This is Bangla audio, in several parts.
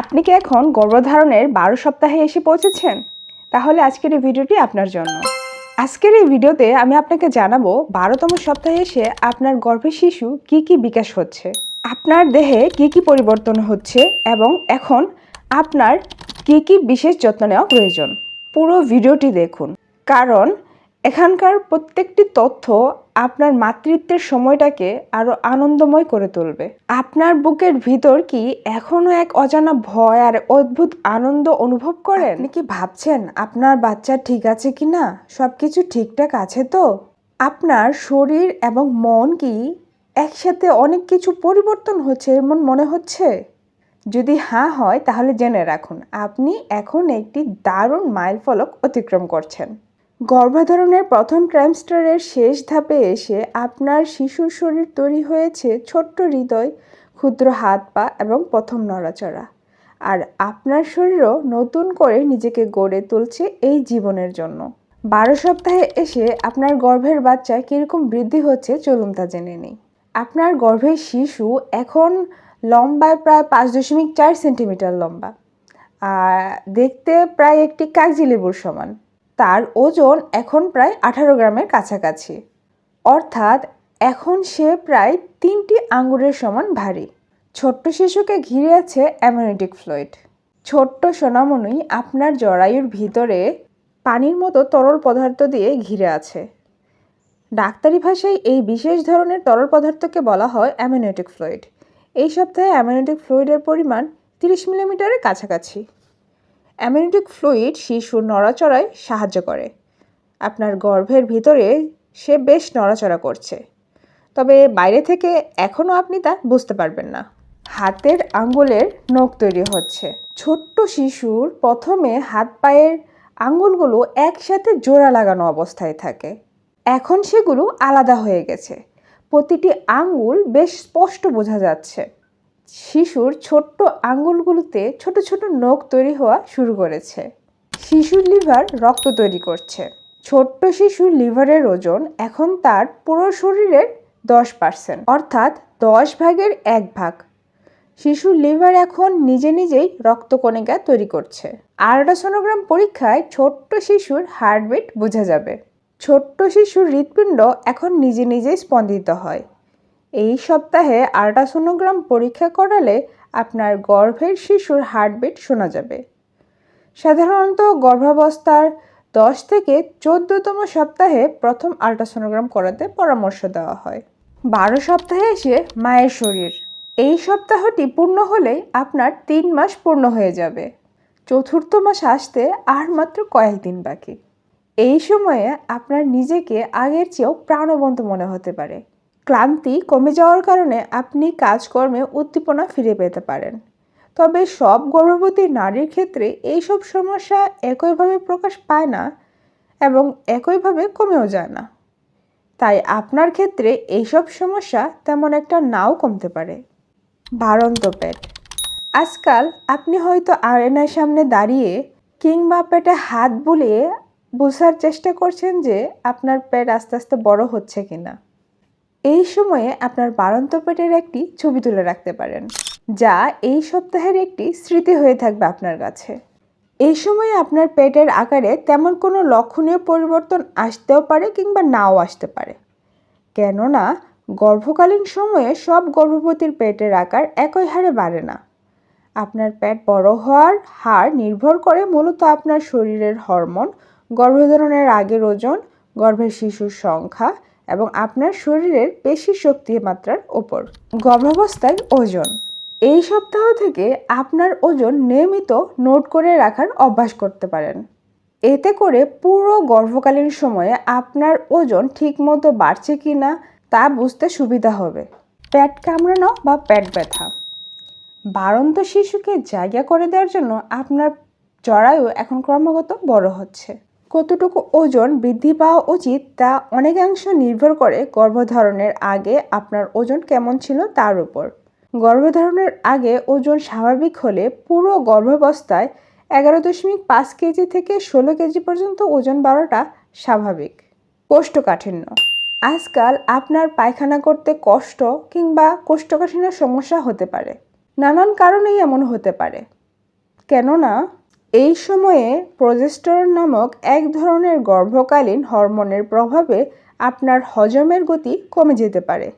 আপনি কি এখন গর্ভধারণের বারো সপ্তাহে এসে পৌঁছেছেন? তাহলে আজকের এই ভিডিওটি আপনার জন্য। আজকের এই ভিডিওতে আমি আপনাকে জানাব বারোতম সপ্তাহে এসে আপনার গর্ভের শিশু কি কি বিকাশ হচ্ছে, আপনার দেহে কি কি পরিবর্তন হচ্ছে এবং এখন আপনার কি কি বিশেষ যত্ন নেওয়া প্রয়োজন। পুরো ভিডিওটি দেখুন। কারণ এখানকার প্রত্যেকটি তথ্য আপনার মাতৃত্বের সময়টাকে আরও আনন্দময় করে তুলবে। আপনার বুকের ভিতর কি এখনও এক অজানা ভয় আর অদ্ভুত আনন্দ অনুভব করেন? আপনি কি ভাবছেন আপনার বাচ্চা ঠিক আছে কি না সব কিছু ঠিকঠাক আছে তো? আপনার শরীর এবং মন কি একসাথে অনেক কিছু পরিবর্তন হচ্ছে এমন মনে হচ্ছে? যদি হ্যাঁ হয় তাহলে জেনে রাখুন, আপনি এখন একটি দারুণ মাইল ফলক অতিক্রম করছেন। গর্ভধারণের প্রথম ট্রাইমস্টারের শেষ ধাপে এসে আপনার শিশুর শরীর তৈরি হয়েছে ছোট্ট হৃদয়, ক্ষুদ্র হাত পা এবং প্রথম নড়াচড়া। আর আপনার শরীরও নতুন করে নিজেকে গড়ে তুলছে এই জীবনের জন্য। বারো সপ্তাহে এসে আপনার গর্ভের বাচ্চা কীরকম বৃদ্ধি হচ্ছে চলুন তা জেনে নিই। আপনার গর্ভের শিশু এখন লম্বায় প্রায় পাঁচ দশমিক চার সেন্টিমিটার লম্বা। আর দেখতে প্রায় একটি কাগজি লেবুর সমান। তার ওজন এখন প্রায় আঠারো গ্রামের কাছাকাছি। অর্থাৎ এখন সে প্রায় তিনটি আঙ্গুরের সমান ভারী। ছোট্ট শিশুকে ঘিরে আছে অ্যামোনেটিক ফ্লুইড। ছোট্ট সোনামণি আপনার জরায়ুর ভিতরে পানির মতো তরল পদার্থ দিয়ে ঘিরে আছে। ডাক্তারি ভাষায় এই বিশেষ ধরনের তরল পদার্থকে বলা হয় অ্যামোনেটিক ফ্লুইড। এই সপ্তাহে অ্যামোনেটিক ফ্লুইডের পরিমাণ তিরিশ মিলিমিটারের কাছাকাছি। অ্যামোনেটিক ফ্লুইড শিশুর নড়াচড়ায় সাহায্য করে। আপনার গর্ভের ভিতরে সে বেশ নড়াচড়া করছে। তবে বাইরে থেকে এখনও আপনি তা বুঝতে পারবেন না। হাতের আঙ্গুলের নখ তৈরি হচ্ছে। ছোট্ট শিশুর প্রথমে হাত পায়ের আঙ্গুলগুলো একসাথে জোড়া লাগানো অবস্থায় থাকে। এখন সেগুলো আলাদা হয়ে গেছে। প্রতিটি আঙ্গুল বেশ স্পষ্ট বোঝা যাচ্ছে। শিশুর ছোট্ট আঙ্গুলগুলোতে ছোট ছোট নখ তৈরি হওয়া শুরু করেছে। শিশুর লিভার রক্ত তৈরি করছে। ছোট্ট শিশুর লিভারের ওজন এখন তার পুরো শরীরের দশ পার্সেন্ট, অর্থাৎ দশ ভাগের এক ভাগ। শিশুর লিভার এখন নিজে নিজেই রক্তকণিকা তৈরি করছে। আল্ট্রাসোনোগ্রাম পরীক্ষায় ছোট্ট শিশুর হার্টবিট বোঝা যাবে। ছোট্ট শিশুর হৃৎপিণ্ড এখন নিজে নিজেই স্পন্দিত হয়। এই সপ্তাহে আল্ট্রাসোনোগ্রাম পরীক্ষা করালে আপনার গর্ভের শিশুর হার্টবিট শোনা যাবে। সাধারণত গর্ভাবস্থার দশ থেকে চোদ্দতম সপ্তাহে প্রথম আল্ট্রাসোনোগ্রাম করাতে পরামর্শ দেওয়া হয়। বারো সপ্তাহে এসে মায়ের শরীর। এই সপ্তাহটি পূর্ণ হলেই আপনার তিন মাস পূর্ণ হয়ে যাবে। চতুর্থ মাস আসতে আর মাত্র কয়েকদিন বাকি। এই সময়ে আপনার নিজেকে আগের চেয়েও প্রাণবন্ত মনে হতে পারে। ক্লান্তি কমে যাওয়ার কারণে আপনি কাজকর্মে উদ্দীপনা ফিরে পেতে পারেন। তবে সব গর্ভবতী নারীর ক্ষেত্রে এইসব সমস্যা একইভাবে প্রকাশ পায় না এবং একইভাবে কমেও যায় না। তাই আপনার ক্ষেত্রে এইসব সমস্যা তেমন একটা নাও কমতে পারে। বাড়ন্ত পেট। আজকাল আপনি হয়তো আয়নার সামনে দাঁড়িয়ে কিংবা পেটে হাত বুলিয়ে বোঝার চেষ্টা করছেন যে আপনার পেট আস্তে আস্তে বড় হচ্ছে কিনা। এই সময়ে আপনার বাড়ন্ত পেটের একটি ছবি তুলে রাখতে পারেন, যা এই সপ্তাহের একটি স্মৃতি হয়ে থাকবে আপনার কাছে। এই সময়ে আপনার পেটের আকারে তেমন কোনো লক্ষণীয় পরিবর্তন আসতেও পারে কিংবা নাও আসতে পারে। কেননা, গর্ভকালীন সময়ে সব গর্ভবতীর পেটের আকার একই হারে বাড়ে না। আপনার পেট বড় হওয়ার হার নির্ভর করে মূলত আপনার শরীরের হরমোন, গর্ভধারণের আগের ওজন, গর্ভের শিশুর সংখ্যা এবং আপনার শরীরের পেশি শক্তি মাত্রার ওপর। গর্ভাবস্থায় ওজন। এই সপ্তাহ থেকে আপনার ওজন নিয়মিত নোট করে রাখার অভ্যাস করতে পারেন। এতে করে পুরো গর্ভকালীন সময়ে আপনার ওজন ঠিকমতো বাড়ছে কি না তা বুঝতে সুবিধা হবে। পেট কামড়ানো বা পেট ব্যথা। বাড়ন্ত শিশুকে জায়গা করে দেওয়ার জন্য আপনার জরায়ু এখন ক্রমাগত বড় হচ্ছে। কতটুকু ওজন বৃদ্ধি পাওয়া উচিত তা অনেকাংশ নির্ভর করে গর্ভধারণের আগে আপনার ওজন কেমন ছিল তার উপর। গর্ভধারণের আগে ওজন স্বাভাবিক হলে পুরো গর্ভাবস্থায় এগারো দশমিক পাঁচ কেজি থেকে ষোলো কেজি পর্যন্ত ওজন বাড়াটা স্বাভাবিক। কোষ্ঠকাঠিন্য। আজকাল আপনার পায়খানা করতে কষ্ট কিংবা কোষ্ঠকাঠিন্য সমস্যা হতে পারে। নানান কারণেই এমন হতে পারে। কেননা এই সময়ে প্রজেস্টেরন নামক এক ধরনের গর্ভকালীন হরমোনের প্রভাবে আপনার হজমের গতি কমে যেতে পারে।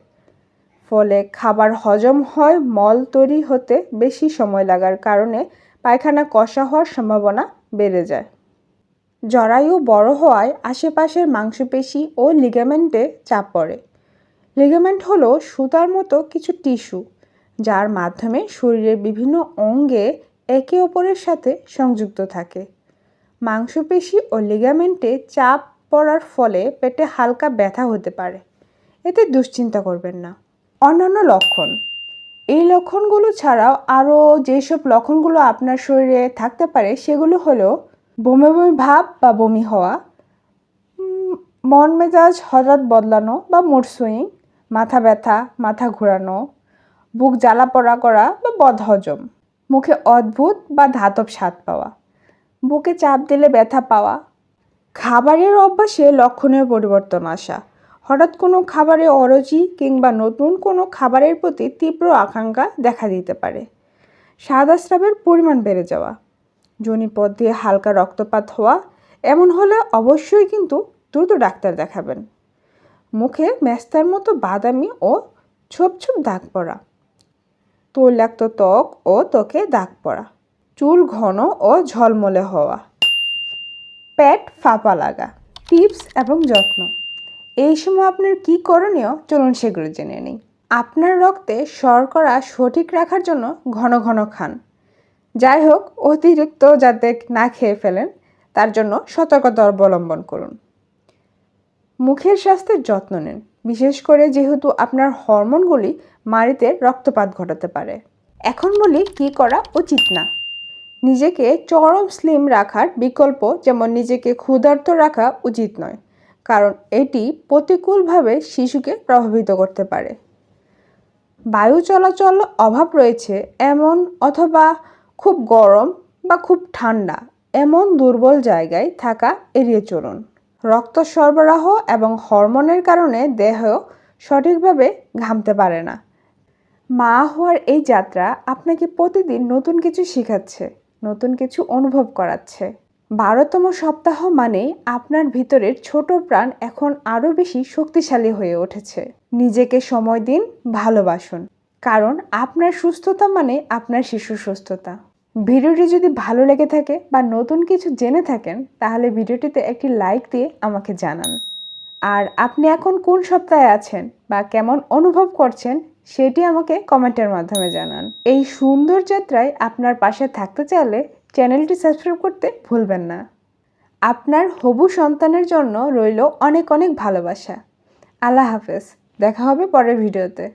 ফলে খাবার হজম হয় মল তৈরি হতে বেশি সময় লাগার কারণে পায়খানা কষা হওয়ার সম্ভাবনা বেড়ে যায়। জরায়ু বড় হওয়ায় আশেপাশের মাংসপেশি ও লিগামেন্টে চাপ পড়ে। লিগামেন্ট হলো সুতার মতো কিছু টিস্যু, যার মাধ্যমে শরীরের বিভিন্ন অঙ্গে একে অপরের সাথে সংযুক্ত থাকে। মাংসপেশি ও লিগামেন্টে চাপ পড়ার ফলে পেটে হালকা ব্যথা হতে পারে। এতে দুশ্চিন্তা করবেন না। অন্যান্য লক্ষণ। এই লক্ষণগুলো ছাড়াও আরও যেসব লক্ষণগুলো আপনার শরীরে থাকতে পারে, সেগুলো হলো বমি বমি ভাব বা বমি হওয়া মন মেজাজ হঠাৎ বদলানো বা মুড সুইং, মাথা ব্যথা, মাথা ঘোরানো, বুক জ্বালা পড়া করা বা বদহজম। মুখে অদ্ভুত বা ধাতব স্বাদ পাওয়া। বুকে চাপ দিলে ব্যথা পাওয়া। খাবারের অভ্যাসে লক্ষণীয় পরিবর্তন আসা। হঠাৎ কোনো খাবারে অরুচি কিংবা নতুন কোনো খাবারের প্রতি তীব্র আকাঙ্ক্ষা দেখা দিতে পারে। স্রাবের পরিমাণ বেড়ে যাওয়া। যোনিপথ দিয়ে হালকা রক্তপাত হওয়া। এমন হলে অবশ্যই কিন্তু দ্রুত ডাক্তার দেখাবেন। মুখে ম্যাস্তার মতো বাদামি ও ছোপ ছোপ দাগ পড়া। তৈলাক্ত ত্বক ও ত্বকে দাগ পড়া। চুল ঘন ও ঝলমলে হওয়া। পেট ফাঁপা লাগা। টিপস এবং যত্ন। এই সময় আপনার কি করণীয়? চলুন সেগুলো জেনে নিই। আপনার রক্তে শর্করা সঠিক রাখার জন্য ঘন ঘন খান। যাই হোক, অতিরিক্ত যাতে না খেয়ে ফেলেন, তার জন্য সতর্কতা অবলম্বন করুন। মুখের স্বাস্থ্যের যত্ন নিন। বিশেষ করে যেহেতু আপনার হরমোনগুলি মাড়িতে রক্তপাত ঘটাতে পারে। এখন বলি কি করা উচিত না। নিজেকে চরম স্লিম রাখার বিকল্প যেমন নিজেকে ক্ষুধার্ত রাখা উচিত নয়, কারণ এটি প্রতিকূলভাবে শিশুকে প্রভাবিত করতে পারে। বায়ু চলাচল অভাব রয়েছে এমন অথবা খুব গরম বা খুব ঠান্ডা এমন দুর্বল জায়গায় থাকা এড়িয়ে চলুন। রক্ত সরবরাহ এবং হরমোনের কারণে দেহ সঠিকভাবে ঘামতে পারে না। মা হওয়ার এই যাত্রা আপনাকে প্রতিদিন নতুন কিছু শেখাচ্ছে, নতুন কিছু অনুভব করাচ্ছে। বারোতম সপ্তাহ মানে আপনার ভিতরের ছোট প্রাণ এখন আরও বেশি শক্তিশালী হয়ে উঠেছে। নিজেকে সময় দিন, ভালোবাসুন। কারণ আপনার সুস্থতা মানে আপনার শিশুর সুস্থতা। ভিডিওটি যদি ভালো লেগে থাকে বা নতুন কিছু জেনে থাকেন, তাহলে ভিডিওটিতে একটি লাইক দিয়ে আমাকে জানান। আর আপনি এখন কোন সপ্তাহে আছেন বা কেমন অনুভব করছেন, সেটি আমাকে কমেন্টের মাধ্যমে জানান। এই সুন্দর যাত্রায় আপনার পাশে থাকতে চাইলে চ্যানেলটি সাবস্ক্রাইব করতে ভুলবেন না। আপনার হবু সন্তানের জন্য রইল অনেক অনেক ভালোবাসা। আল্লাহ হাফেজ। দেখা হবে পরের ভিডিওতে।